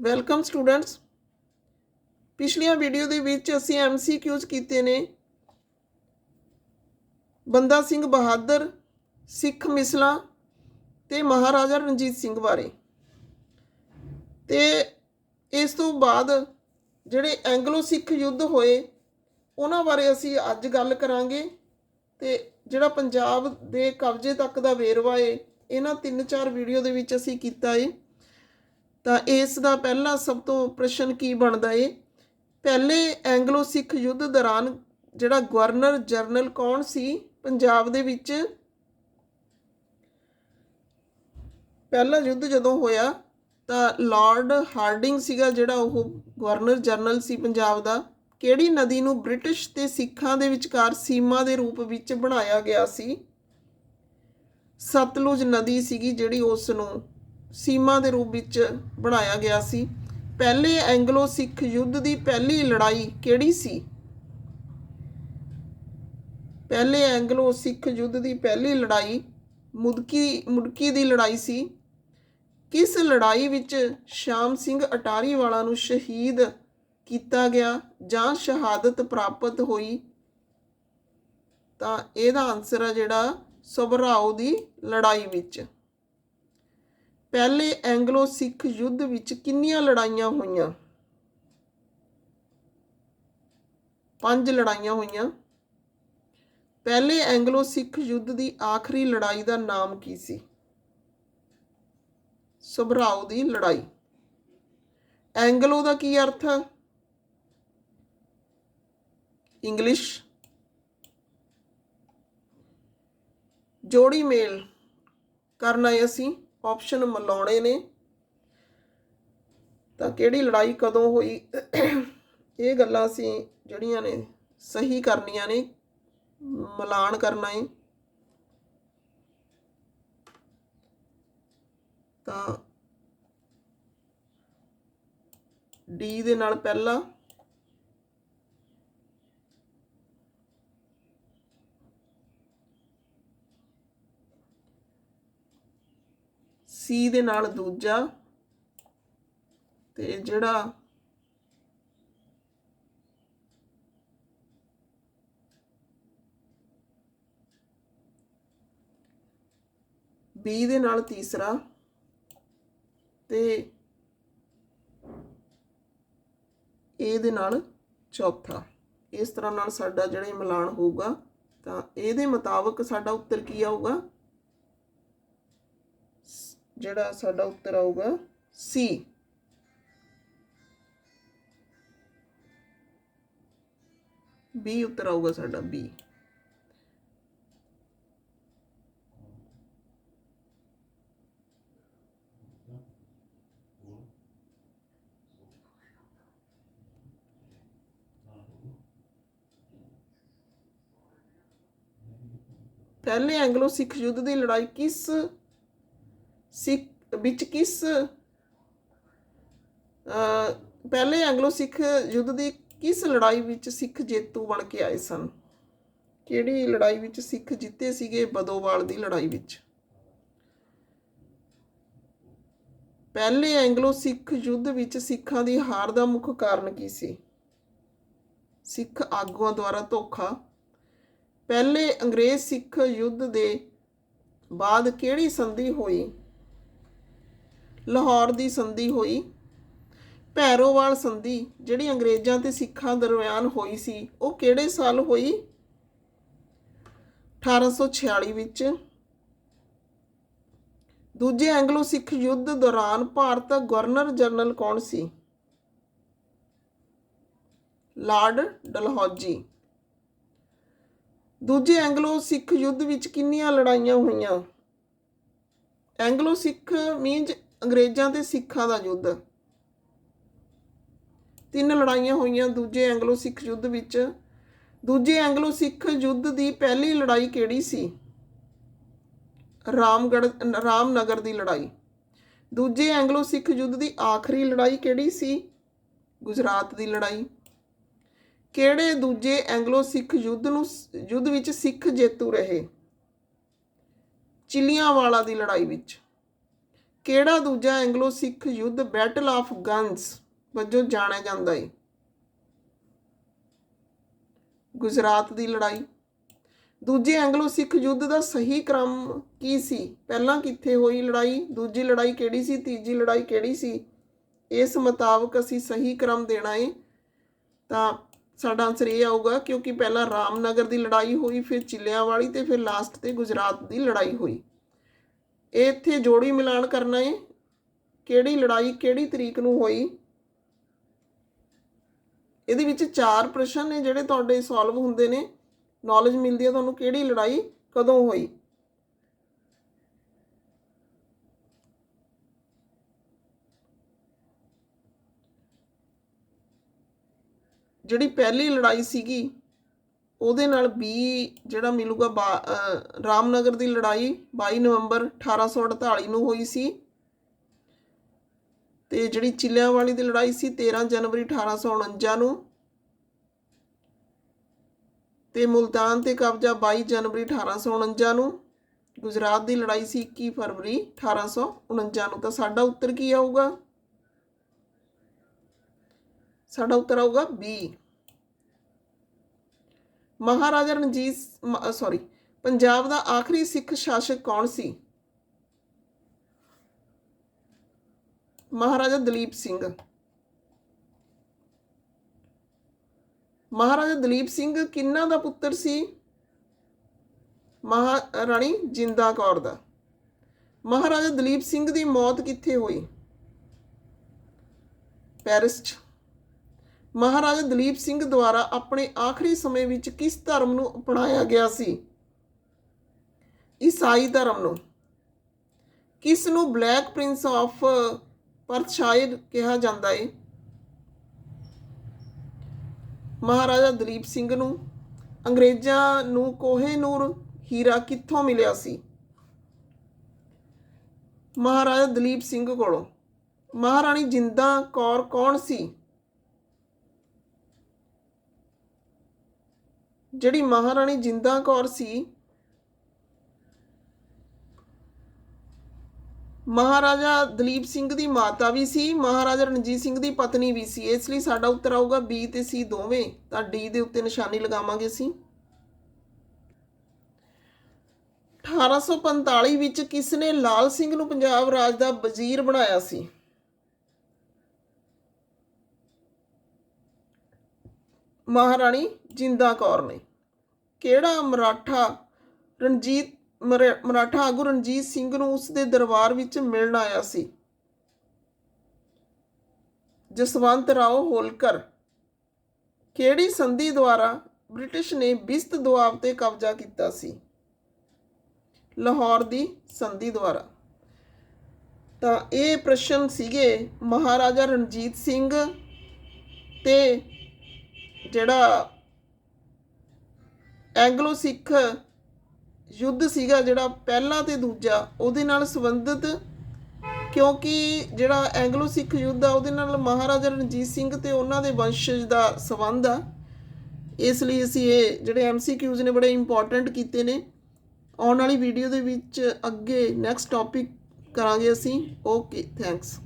Welcome students ਪਿਛਲੀਆਂ video ਦੇ ਵਿੱਚ ਅਸੀਂ ਐਮਸੀਕਿਊਜ਼ ਕੀਤੇ ਨੇ। ਬੰਦਾ ਸਿੰਘ ਬਹਾਦਰ, ਸਿੱਖ ਮਿਸਲਾਂ ਤੇ ਮਹਾਰਾਜਾ ਰਣਜੀਤ ਸਿੰਘ ਬਾਰੇ। ਤੇ ਇਸ ਤੋਂ ਬਾਅਦ ਜਿਹੜੇ ਐਂਗਲੋ ਸਿੱਖ ਯੁੱਧ ਹੋਏ, ਉਹਨਾਂ ਬਾਰੇ ਅਸੀਂ ਅੱਜ ਗੱਲ ਕਰਾਂਗੇ। ਤੇ ਜਿਹੜਾ ਪੰਜਾਬ ਦੇ ਕਬਜ਼ੇ ਤੱਕ ਦਾ ਵੇਰਵਾ ਏ, ਇਹਨਾਂ ਤਿੰਨ ਚਾਰ ਵੀਡੀਓ ਦੇ ਵਿੱਚ ਅਸੀਂ ਕੀਤਾ ਏ। ਤਾਂ ਇਸ ਦਾ ਪਹਿਲਾ ਸਭ ਤੋਂ ਪ੍ਰਸ਼ਨ ਕੀ ਬਣਦਾ ਏ? ਪਹਿਲੇ ਐਂਗਲੋ ਸਿੱਖ ਯੁੱਧ ਦੌਰਾਨ ਜਿਹੜਾ ਗਵਰਨਰ ਜਨਰਲ ਕੌਣ ਸੀ? ਪੰਜਾਬ ਦੇ ਵਿੱਚ ਪਹਿਲਾ ਯੁੱਧ ਜਦੋਂ ਹੋਇਆ, ਤਾਂ ਲਾਰਡ ਹਾਰਡਿੰਗ ਸੀਗਾ ਜਿਹੜਾ ਉਹ ਗਵਰਨਰ ਜਨਰਲ ਸੀ ਪੰਜਾਬ ਦਾ। ਕਿਹੜੀ ਨਦੀ ਨੂੰ ਬ੍ਰਿਟਿਸ਼ ਤੇ ਸਿੱਖਾਂ ਦੇ ਵਿਚਕਾਰ ਸੀਮਾ ਦੇ ਰੂਪ ਵਿੱਚ ਬਣਾਇਆ ਗਿਆ ਸੀ? ਸਤਲੁਜ ਨਦੀ ਸੀਗੀ ਜਿਹੜੀ ਉਸ ਨੂੰ। ਸੀਮਾ ਦੇ ਰੂਪ ਵਿੱਚ ਬਣਾਇਆ ਗਿਆ ਸੀ। ਪਹਿਲੇ ਐਂਗਲੋ ਸਿੱਖ ਯੁੱਧ ਦੀ ਪਹਿਲੀ ਲੜਾਈ ਕਿਹੜੀ ਸੀ? ਪਹਿਲੇ ਐਂਗਲੋ ਸਿੱਖ ਯੁੱਧ ਦੀ ਪਹਿਲੀ ਲੜਾਈ ਮੁਦਕੀ ਮੁੜਕੀ ਦੀ ਲੜਾਈ ਸੀ। ਕਿਸ ਲੜਾਈ ਵਿੱਚ ਸ਼ਾਮ ਸਿੰਘ ਅਟਾਰੀ ਵਾਲਾ ਨੂੰ ਸ਼ਹੀਦ ਕੀਤਾ ਗਿਆ ਜਾਂ ਸ਼ਹਾਦਤ ਪ੍ਰਾਪਤ ਹੋਈ? ਤਾਂ ਇਹਦਾ ਆਨਸਰ ਆ ਜਿਹੜਾ ਸਭਰਾਓ ਦੀ ਲੜਾਈ ਵਿੱਚ। ਪਹਿਲੇ ਐਂਗਲੋ ਸਿੱਖ ਯੁੱਧ ਵਿੱਚ ਕਿੰਨੀਆਂ ਲੜਾਈਆਂ ਹੋਈਆਂ? ਪੰਜ ਲੜਾਈਆਂ ਹੋਈਆਂ। ਪਹਿਲੇ ਐਂਗਲੋ ਸਿੱਖ ਯੁੱਧ ਦੀ ਆਖਰੀ ਲੜਾਈ ਦਾ ਨਾਮ ਕੀ ਸੀ? ਸਭਰਾਓ ਦੀ ਲੜਾਈ। ਐਂਗਲੋ ਦਾ ਕੀ ਅਰਥ ਹੈ ਇੰਗਲਿਸ਼। ਜੋੜੀ ਮੇਲ ਕਰਨਾ ਹੈ ਅਸੀਂ। ਆਪਸ਼ਨ ਮਿਲਾਉਣੇ ਨੇ। ਤਾਂ ਕਿਹੜੀ ਲੜਾਈ ਕਦੋਂ ਹੋਈ? ਇਹ ਗੱਲਾਂ ਅਸੀਂ ਜਿਹੜੀਆਂ ਨੇ ਸਹੀ ਕਰਨੀਆਂ ਨੇ, ਮਿਲਾਨ ਕਰਨਾ ਹੈ ਤਾਂ ਡੀ ਦੇ ਨਾਲ ਪਹਿਲਾ ਸੀ ਦੇ ਨਾਲ ਦੂਜਾ ਤੇ ਜਿਹੜਾ ਬੀ ਦੇ ਨਾਲ ਤੀਸਰਾ ਤੇ ਏ ਦੇ ਨਾਲ ਚੌਥਾ। ਇਸ ਤਰ੍ਹਾਂ ਨਾਲ ਸਾਡਾ ਜਿਹੜਾ ਇਹ ਮਿਲਾਨ ਹੋਊਗਾ ਤਾਂ ਇਹਦੇ ਮੁਤਾਬਕ ਸਾਡਾ ਉੱਤਰ ਕੀ ਆਊਗਾ? ਜਿਹੜਾ ਸਾਡਾ ਉੱਤਰ ਆਊਗਾ ਸੀ ਬੀ ਉੱਤਰ ਆਊਗਾ ਸਾਡਾ ਬੀ ਪਹਿਲੇ ਐਂਗਲੋ ਸਿੱਖ ਯੁੱਧ ਦੀ ਲੜਾਈ ਕਿਸ ਵਿੱਚ ਕਿਸ ਪਹਿਲੇ ਐਂਗਲੋ ਸਿੱਖ ਯੁੱਧ ਦੀ ਕਿਸ ਲੜਾਈ ਵਿੱਚ ਸਿੱਖ ਜੇਤੂ ਬਣ ਕੇ ਆਏ ਸਨ? ਕਿਹੜੀ ਲੜਾਈ ਵਿੱਚ ਸਿੱਖ ਜਿੱਤੇ ਸੀਗੇ ਬਦੋਵਾਲ ਦੀ ਲੜਾਈ ਵਿੱਚ? ਪਹਿਲੇ ਐਂਗਲੋ ਸਿੱਖ ਯੁੱਧ ਵਿੱਚ ਸਿੱਖਾਂ ਦੀ ਹਾਰ ਦਾ ਮੁੱਖ ਕਾਰਨ ਕੀ ਸੀ? ਸਿੱਖ ਆਗੂਆਂ ਦੁਆਰਾ ਧੋਖਾ। ਪਹਿਲੇ ਅੰਗਰੇਜ਼ ਸਿੱਖ ਯੁੱਧ ਦੇ ਬਾਅਦ ਕਿਹੜੀ ਸੰਧੀ ਹੋਈ? ਲਾਹੌਰ ਦੀ ਸੰਧੀ ਹੋਈ। ਭੈਰੋਵਾਲ ਸੰਧੀ, ਜਿਹੜੀ ਅੰਗਰੇਜ਼ਾਂ ਤੇ ਸਿੱਖਾਂ ਦਰਮਿਆਨ ਹੋਈ ਸੀ, ਉਹ ਕਿਹੜੇ ਸਾਲ ਹੋਈ? 1846 ਵਿੱਚ। ਦੂਜੇ ਐਂਗਲੋ ਸਿੱਖ ਯੁੱਧ ਦੌਰਾਨ ਭਾਰਤ ਦਾ ਗਵਰਨਰ ਜਨਰਲ ਕੌਣ ਸੀ? ਲਾਰਡ ਡਲਹੌਜੀ। ਦੂਜੇ ਐਂਗਲੋ ਸਿੱਖ ਯੁੱਧ ਵਿੱਚ ਕਿੰਨੀਆਂ ਲੜਾਈਆਂ ਹੋਈਆਂ? ਐਂਗਲੋ ਸਿੱਖ ਮੀਨਜ਼ ਅੰਗਰੇਜ਼ਾਂ ਤੇ ਸਿੱਖਾਂ ਦਾ ਯੁੱਧ। ਤਿੰਨ ਲੜਾਈਆਂ ਹੋਈਆਂ, ਦੂਜੇ ਐਂਗਲੋ ਸਿੱਖ ਯੁੱਧ ਵਿੱਚ। ਦੂਜੇ ਐਂਗਲੋ ਸਿੱਖ ਯੁੱਧ ਦੀ ਪਹਿਲੀ ਲੜਾਈ ਕਿਹੜੀ ਸੀ? ਰਾਮਗੜ ਰਾਮਨਗਰ ਦੀ ਲੜਾਈ। ਦੂਜੇ ਐਂਗਲੋ ਸਿੱਖ ਯੁੱਧ ਦੀ ਆਖਰੀ ਲੜਾਈ ਕਿਹੜੀ ਸੀ? ਗੁਜਰਾਤ ਦੀ ਲੜਾਈ। ਕਿਹੜੇ ਦੂਜੇ ਐਂਗਲੋ ਸਿੱਖ ਯੁੱਧ ਨੂੰ ਯੁੱਧ ਵਿੱਚ ਸਿੱਖ ਜੇਤੂ ਰਹੇ? ਚਿਲੀਆਂ ਵਾਲਾ ਦੀ ਲੜਾਈ ਵਿੱਚ। ਕਿਹੜਾ ਦੂਜਾ ਐਂਗਲੋ ਸਿੱਖ ਯੁੱਧ ਬੈਟਲ ਆਫ ਗਨਸ ਵਜੋਂ ਜਾਣਿਆ ਜਾਂਦਾ ਹੈ ਗੁਜਰਾਤ ਦੀ ਲੜਾਈ। ਦੂਜੇ ਐਂਗਲੋ ਸਿੱਖ ਯੁੱਧ ਦਾ ਸਹੀ ਕ੍ਰਮ ਕੀ ਸੀ? ਪਹਿਲਾਂ ਕਿੱਥੇ ਹੋਈ ਲੜਾਈ? ਦੂਜੀ ਲੜਾਈ ਕਿਹੜੀ ਸੀ? ਤੀਜੀ ਲੜਾਈ ਕਿਹੜੀ ਸੀ? ਇਸ ਮੁਤਾਬਕ ਅਸੀਂ ਸਹੀ ਕ੍ਰਮ ਦੇਣਾ ਹੈ ਤਾਂ ਸਾਡਾ ਆਨਸਰ ਇਹ ਆਊਗਾ ਕਿਉਂਕਿ ਪਹਿਲਾਂ ਰਾਮਨਗਰ ਦੀ ਲੜਾਈ ਹੋਈ, ਫਿਰ ਚਿੱਲਿਆਂਵਾਲੀ ਤੇ ਫਿਰ ਲਾਸਟ ਤੇ ਗੁਜਰਾਤ ਦੀ ਲੜਾਈ ਹੋਈ। ਇੱਥੇ ਜੋੜੀ ਮਿਲਾਨ ਕਰਨਾ ਹੈ ਕਿਹੜੀ ਲੜਾਈ ਕਿਹੜੀ ਤਰੀਕ ਨੂੰ ਹੋਈ? ਇਹਦੇ ਵਿੱਚ ਚਾਰ ਪ੍ਰਸ਼ਨ ਨੇ ਜਿਹੜੇ ਤੁਹਾਡੇ ਸੋਲਵ ਹੁੰਦੇ ਨੇ। ਨੌਲੇਜ ਮਿਲਦੀ ਹੈ ਤੁਹਾਨੂੰ ਕਿਹੜੀ ਲੜਾਈ ਕਦੋਂ ਹੋਈ? ਜਿਹੜੀ ਪਹਿਲੀ ਲੜਾਈ ਸੀਗੀ ਉਹਦੇ ਨਾਲ B ਜਿਹੜਾ ਮਿਲੂਗਾ ਬਾ- ਰਾਮਨਗਰ ਦੀ ਲੜਾਈ 22 ਨਵੰਬਰ 1848 ਨੂੰ ਹੋਈ ਸੀ। ਤੇ ਜਿਹੜੀ ਚਿੱਲਿਆਂਵਾਲੀ ਦੀ ਲੜਾਈ ਸੀ 13 ਜਨਵਰੀ 1849 ਨੂੰ। ਤੇ ਮੁਲਤਾਨ ਤੇ ਕਬਜ਼ਾ 22 ਜਨਵਰੀ 1849 ਨੂੰ। ਗੁਜਰਾਤ ਦੀ ਲੜਾਈ ਸੀ 21 ਫਰਵਰੀ 1849 ਨੂੰ। ਤਾਂ ਸਾਡਾ ਉੱਤਰ ਕੀ ਆਊਗਾ? ਸਾਡਾ ਉੱਤਰ ਆਊਗਾ ਬੀ ਮਹਾਰਾਜਾ ਰਣਜੀਤ ਸੌਰੀ ਪੰਜਾਬ ਦਾ ਆਖਰੀ ਸਿੱਖ ਸ਼ਾਸਕ ਕੌਣ ਸੀ? ਮਹਾਰਾਜਾ ਦਲੀਪ ਸਿੰਘ। ਮਹਾਰਾਜਾ ਦਲੀਪ ਸਿੰਘ ਕਿੰਨਾ ਦਾ ਪੁੱਤਰ ਸੀ? ਮਹਾਰਾਣੀ ਜਿੰਦਾ ਕੌਰ ਦਾ। ਮਹਾਰਾਜਾ ਦਲੀਪ ਸਿੰਘ ਦੀ ਮੌਤ ਕਿੱਥੇ ਹੋਈ? ਪੈਰਿਸ 'ਚ। ਮਹਾਰਾਜਾ ਦਲੀਪ ਸਿੰਘ ਦੁਆਰਾ ਆਪਣੇ ਆਖਰੀ ਸਮੇਂ ਵਿੱਚ ਕਿਸ ਧਰਮ ਨੂੰ ਅਪਣਾਇਆ ਗਿਆ ਸੀ? ਈਸਾਈ ਧਰਮ ਨੂੰ। ਕਿਸ ਨੂੰ ਬਲੈਕ ਪ੍ਰਿੰਸ ਆਫ ਪਰਥਸ਼ਾਇਰ ਕਿਹਾ ਜਾਂਦਾ ਹੈ ਮਹਾਰਾਜਾ ਦਲੀਪ ਸਿੰਘ ਨੂੰ ਅੰਗਰੇਜ਼ਾਂ ਨੂੰ ਕੋਹੇਨੂਰ ਹੀਰਾ ਕਿੱਥੋਂ ਮਿਲਿਆ ਸੀ? ਮਹਾਰਾਜਾ ਦਲੀਪ ਸਿੰਘ ਕੋਲੋਂ। ਮਹਾਰਾਣੀ ਜਿੰਦਾ ਕੌਰ ਕੌਣ ਸੀ? ਜਿਹੜੀ ਮਹਾਰਾਣੀ ਜਿੰਦਾ ਕੌਰ ਸੀ, ਮਹਾਰਾਜਾ ਦਲੀਪ ਸਿੰਘ ਦੀ ਮਾਤਾ ਵੀ ਸੀ, ਮਹਾਰਾਜਾ ਰਣਜੀਤ ਸਿੰਘ ਦੀ ਪਤਨੀ ਵੀ ਸੀ। ਇਸ ਲਈ ਸਾਡਾ ਉੱਤਰ ਆਊਗਾ ਬੀ ਤੇ ਸੀ ਦੋਵੇਂ। ਤਾਂ ਡੀ ਦੇ ਉੱਤੇ ਨਿਸ਼ਾਨੀ ਲਗਾਵਾਂਗੇ ਅਸੀਂ। 1845 ਵਿੱਚ ਕਿਸ ਨੇ ਲਾਲ ਸਿੰਘ ਨੂੰ ਪੰਜਾਬ ਰਾਜ ਦਾ ਵਜ਼ੀਰ ਬਣਾਇਆ ਸੀ? ਮਹਾਰਾਣੀ ਜਿੰਦਾ ਕੌਰ ਨੇ। ਕਿਹੜਾ ਮਰਾਠਾ ਰਣਜੀਤ, ਮਰ- ਮਰਾਠਾ ਆਗੂ ਰਣਜੀਤ ਸਿੰਘ ਨੂੰ ਉਸ ਦੇ ਦਰਬਾਰ ਵਿੱਚ ਮਿਲਣ ਆਇਆ ਸੀ? ਜਸਵੰਤ ਰਾਓ ਹੋਲਕਰ। ਕਿਹੜੀ ਸੰਧੀ ਦੁਆਰਾ ਬ੍ਰਿਟਿਸ਼ ਨੇ ਬਿਸਤ ਦੁਆਬ ਤੇ ਕਬਜ਼ਾ ਕੀਤਾ ਸੀ? ਲਾਹੌਰ ਦੀ ਸੰਧੀ ਦੁਆਰਾ। ਤਾਂ ਇਹ ਪ੍ਰਸ਼ਨ ਸੀਗੇ ਮਹਾਰਾਜਾ ਰਣਜੀਤ ਸਿੰਘ ਤੇ ਜਿਹੜਾ ਐਂਗਲੋ ਸਿੱਖ ਯੁੱਧ ਸੀਗਾ ਜਿਹੜਾ ਪਹਿਲਾ ਤੇ ਦੂਜਾ, ਉਹਦੇ ਨਾਲ ਸੰਬੰਧਿਤ ਕਿਉਂਕਿ ਜਿਹੜਾ ਐਂਗਲੋ ਸਿੱਖ ਯੁੱਧ ਆ, ਉਹਦੇ ਨਾਲ ਮਹਾਰਾਜਾ ਰਣਜੀਤ ਸਿੰਘ ਤੇ ਉਹਨਾਂ ਦੇ ਵੰਸ਼ਜ ਦਾ ਸੰਬੰਧ ਆ। ਇਸ ਲਈ ਅਸੀਂ ਇਹ ਜਿਹੜੇ ਐਮਸੀਕਿਊਜ਼ ਨੇ ਬੜੇ ਇੰਪੋਰਟੈਂਟ ਕੀਤੇ ਨੇ। ਆਉਣ ਵਾਲੀ ਵੀਡੀਓ ਦੇ ਵਿੱਚ ਅੱਗੇ ਨੈਕਸਟ ਟੌਪਿਕ ਕਰਾਂਗੇ ਅਸੀਂ। Okay thanks